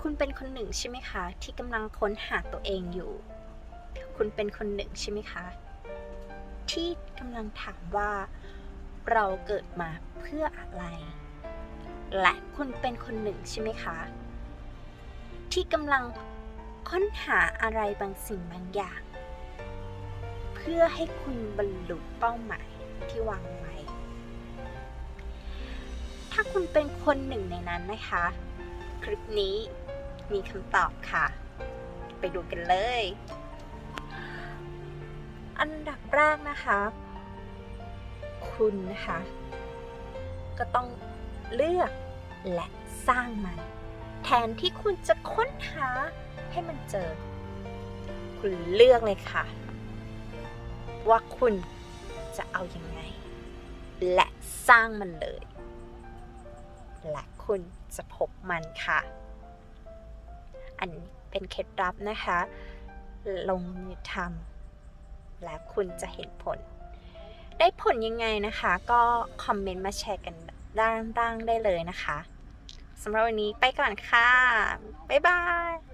คุณเป็นคนหนึ่งใช่ไหมคะ ที่กำลังค้นหาตัวเองอยู่ คุณเป็นคนหนึ่งใช่ไหมคะ ที่กำลังถามว่า เราเกิดมาเพื่ออะไร และคุณเป็นคนหนึ่งใช่ไหมคะ ที่กำลังค้นหาอะไรบางสิ่งบางอย่าง เพื่อให้คุณบรรลุเป้าหมายที่วางไว้ ถ้าคุณเป็นคนหนึ่งในนั้นนะคะ คลิปนี้มีคำตอบค่ะ ไปดูกันเลย อันดับแรกนะคะ คุณนะคะ ก็ต้องเลือกและสร้างมัน แทนที่คุณจะค้นหาให้มันเจอ คุณเลือกเลยค่ะ ว่าคุณจะเอาอยัางไง และสร้างมันเลย และคุณจะพบมันค่ะ อันนี้เป็นเคล็ดลับนะคะ ลงมือทำและคุณจะเห็นผล ได้ผลยังไงนะคะ ก็คอมเมนต์มาแชร์กันด้านล่างได้เลยนะคะสำหรับวันนี้ไปก่อนค่ะ บ๊ายบาย